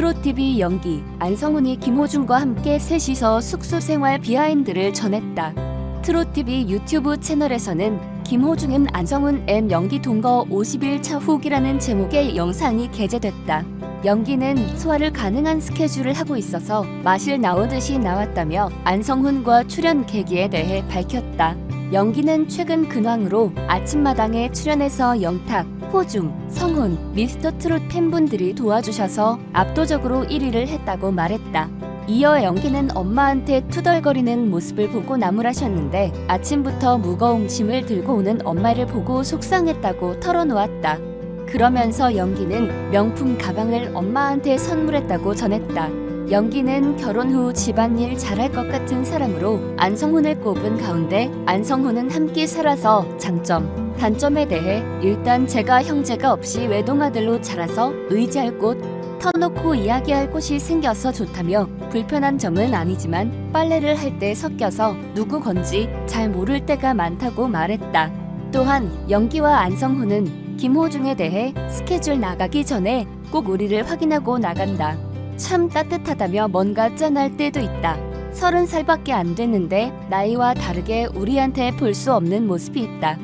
트롯TV 연기 안성훈이 김호중과 함께 셋이서 숙소 생활 비하인드를 전했다. 트롯TV 유튜브 채널에서는 김호중은 안성훈 M 연기 동거 50일 후기라는 제목의 영상이 게재됐다. 연기는 소화를 가능한 스케줄을 하고 있어서 마실 나오듯이 나왔다며 안성훈과 출연 계기에 대해 밝혔다. 연기는 최근 근황으로 아침마당에 출연해서 영탁, 호중, 성훈, 미스터 트롯 팬분들이 도와주셔서 압도적으로 1위를 했다고 말했다. 이어 연기는 엄마한테 투덜거리는 모습을 보고 나무라셨는데 아침부터 무거운 짐을 들고 오는 엄마를 보고 속상했다고 털어놓았다. 그러면서 연기는 명품 가방을 엄마한테 선물했다고 전했다. 연기는 결혼 후 집안일 잘할 것 같은 사람으로 안성훈을 꼽은 가운데 안성훈은 함께 살아서 장점, 단점에 대해 일단 제가 형제가 없이 외동아들로 자라서 의지할 곳, 터놓고 이야기할 곳이 생겨서 좋다며 불편한 점은 아니지만 빨래를 할 때 섞여서 누구 건지 잘 모를 때가 많다고 말했다. 또한 연기와 안성훈은 김호중에 대해 스케줄 나가기 전에 꼭 우리를 확인하고 나간다. 참 따뜻하다며 뭔가 짠할 때도 있다. 서른 살밖에 안 됐는데 나이와 다르게 우리한테 볼 수 없는 모습이 있다.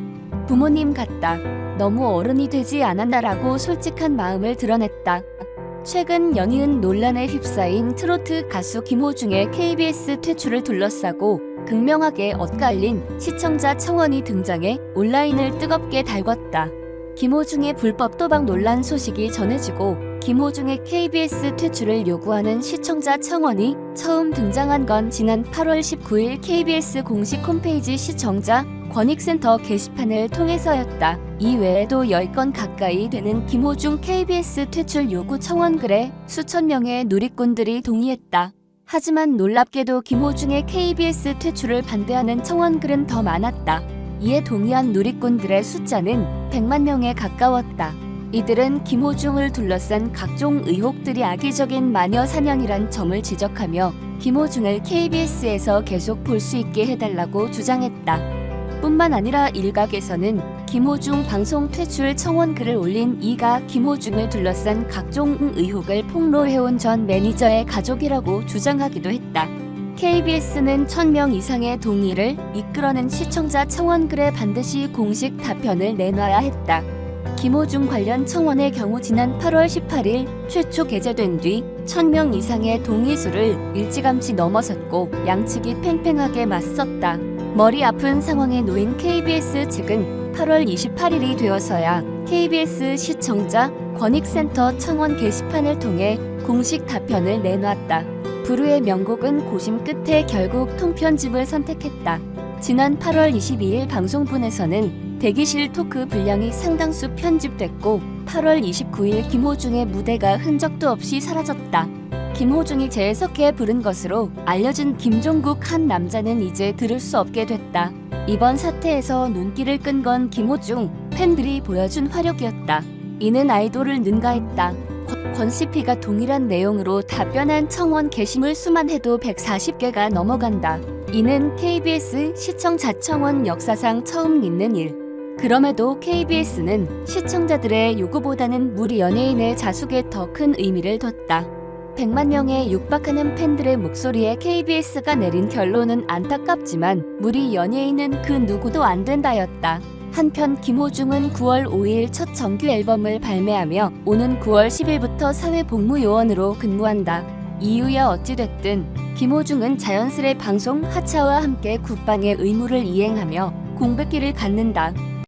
부모님 같다. 너무 어른이 되지 않았나라고 솔직한 마음을 드러냈다. 최근 연이은 논란에 휩싸인 트로트 가수 김호중의 KBS 퇴출을 둘러싸고 극명하게 엇갈린 시청자 청원이 등장해 온라인을 뜨겁게 달궜다. 김호중의 불법 도박 논란 소식이 전해지고 김호중의 KBS 퇴출을 요구하는 시청자 청원이 처음 등장한 건 지난 8월 19일 KBS 공식 홈페이지 시청자 권익센터 게시판을 통해서였다. 이 외에도 10건 가까이 되는 김호중 KBS 퇴출 요구 청원 글에 수천 명의 누리꾼들이 동의했다. 하지만 놀랍게도 김호중의 KBS 퇴출을 반대하는 청원 글은 더 많았다. 이에 동의한 누리꾼들의 숫자는 100만 명에 가까웠다. 이들은 김호중을 둘러싼 각종 의혹들이 악의적인 마녀 사냥이란 점을 지적하며 김호중을 KBS에서 계속 볼 수 있게 해달라고 주장했다. 뿐만 아니라 일각에서는 김호중 방송 퇴출 청원 글을 올린 이가 김호중을 둘러싼 각종 의혹을 폭로해온 전 매니저의 가족이라고 주장하기도 했다. KBS는 1000명 이상의 동의를 이끌어낸 시청자 청원 글에 반드시 공식 답변을 내놔야 했다. 김호중 관련 청원의 경우 지난 8월 18일 최초 게재된 뒤 1000명 이상의 동의수를 일찌감치 넘어섰고 양측이 팽팽하게 맞섰다. 머리 아픈 상황에 놓인 KBS 측은 8월 28일이 되어서야 KBS 시청자 권익센터 청원 게시판을 통해 공식 답변을 내놨다. 부르의 명곡은 고심 끝에 결국 통편집을 선택했다. 지난 8월 22일 방송분에서는 대기실 토크 분량이 상당수 편집됐고 8월 29일 김호중의 무대가 흔적도 없이 사라졌다. 김호중이 재해석해 부른 것으로 알려진 김종국 한 남자는 이제 들을 수 없게 됐다. 이번 사태에서 눈길을 끈 건 김호중 팬들이 보여준 화력이었다. 이는 아이돌을 능가했다. 권 CP가 동일한 내용으로 답변한 청원 게시물 수만 해도 140개가 넘어간다. 이는 KBS 시청 자청원 역사상 처음 있는 일. 그럼에도 KBS는 시청자들의 요구보다는 무리 연예인의 자숙에 더 큰 의미를 뒀다. 100만 명에 육박하는 팬들의 목소리에 KBS가 내린 결론은 안타깝지만 무리 연예인은 그 누구도 안 된다였다. 한편 김호중은 9월 5일 첫 정규 앨범을 발매하며 오는 9월 10일부터 사회복무요원으로 근무한다. 이유야 어찌됐든 김호중은 자연스레 방송 하차와 함께 국방의 의무를 이행하며 공백기를 갖는다.